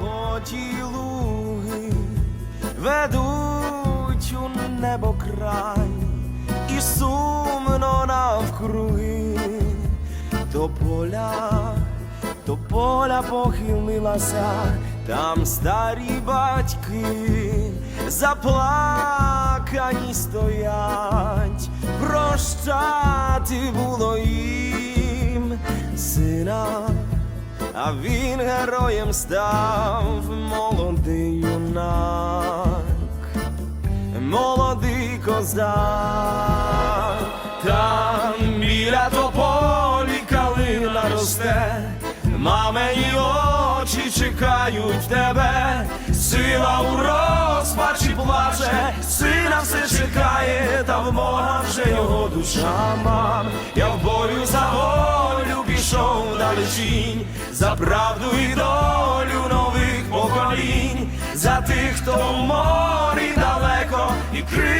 Золоті луги ведуть у небо край, і сумно навкруги до поля, до поля похилилася, там старі батьки заплакані стоять, прощати було їм сина. А він героєм став молодий юнак, молодий козак, там біля тополі калина росте, мамині очі чекають тебе, сила у розпачі плаче, сина все чекає, та в Бога вже його душа мам. Я в бою пішов за правду і долю нових поколінь, за тих, хто в морі далеко, і крилами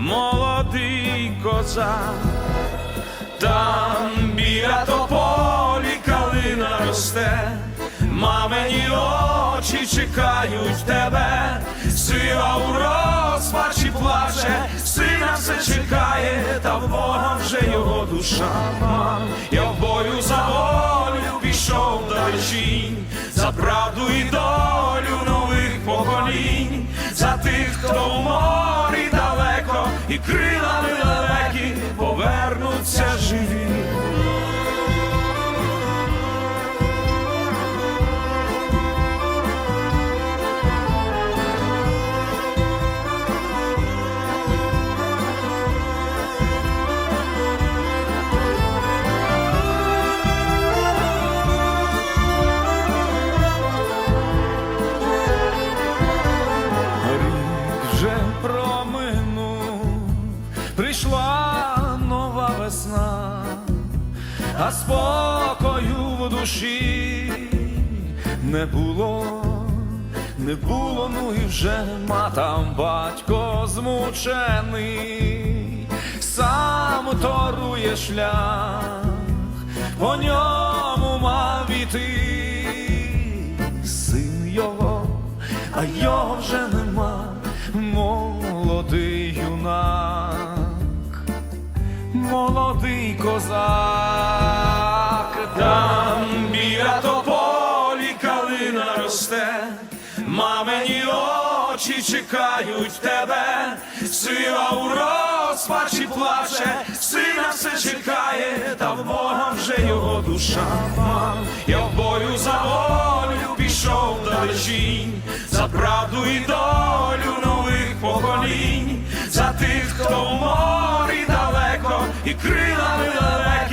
молодий козак, там біля тополі калина росте, мамині очі чекають тебе, сила у розпачі плаче, сина все чекає, та в Бога вже його душа. Мам. Я в бою за волю пішов далечінь, за правду і долю нових поколінь, за тих, хто в морі і крилами спокою в душі. Не було, не було, ну і вже матам батько змучений, сам торує шлях, по ньому мав іти. Син його, а його вже нема, молодий юнак, молодий козак, там біля тополі калина росте, мамині очі чекають тебе, сила у розпачі плаче, сина все чекає, та в Бога вже його душа. Я в бою за волю пішов далечінь, за правду і долю нових поколінь, за тих, хто в морі далеко, і крилами живі.